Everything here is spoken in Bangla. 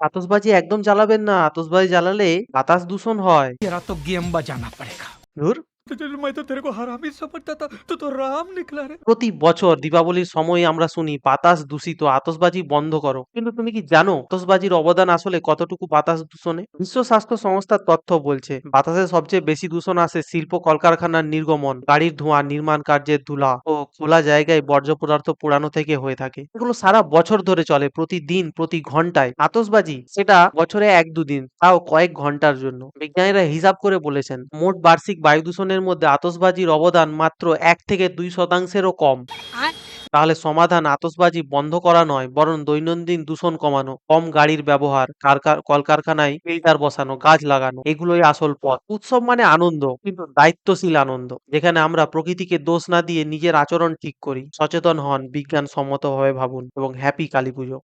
আতশবাজি একদম জ্বালাবেন না আতশবাজি জ্বালালে বাতাস দূষণ হয় तेरा तो गेम बजाना पड़ेगा ধুর मैं तो तेरे को हरामी समझता था तू तो राम निकला रे প্রতি বছর দীপাবলির সময় আমরা শুনি বাতাস দূষিত আতশবাজি বন্ধ করো কিন্তু তুমি কি জানো আতশবাজির অবদান আসলে কতটুকু বাতাস দূষণে বিশ্ব স্বাস্থ্য সংস্থার তথ্য বলছে বাতাসে সবচেয়ে বেশি দূষণ আসে শিল্প কলকারখানার নির্গমন গাড়ির ধোঁয়া নির্মাণ কার্যের ধুলা ও খোলা জায়গায় বর্জ্য পদার্থ পোড়ানো থেকে হয়ে থাকে। এগুলো সারা বছর ধরে চলে, প্রতিদিন, প্রতি ঘন্টায়। আতসবাজি সেটা বছরে এক দুদিন তাও কয়েক ঘণ্টার জন্য। বিজ্ঞানীরা হিসাব করে বলেছেন, মোট বার্ষিক বায়ু দূষণের মধ্যে আতসবাজির অবদান মাত্র এক থেকে দুই শতাংশেরও কম। তাহলে সমাধান আতসবাজি বন্ধ করা নয়, বরং দৈনন্দিন দূষণ কমানো, কম গাড়ির ব্যবহার কলকারখানায় ফিল্টার বসানো, গাছ লাগানো, এগুলোই আসল পথ। উৎসব মানে আনন্দ, কিন্তু দায়িত্বশীল আনন্দ, যেখানে আমরা প্রকৃতিকে দোষ না দিয়ে নিজের আচরণ ঠিক করি। সচেতন হন বিজ্ঞান সম্মতভাবে ভাবুন, এবং হ্যাপি কালী পুজো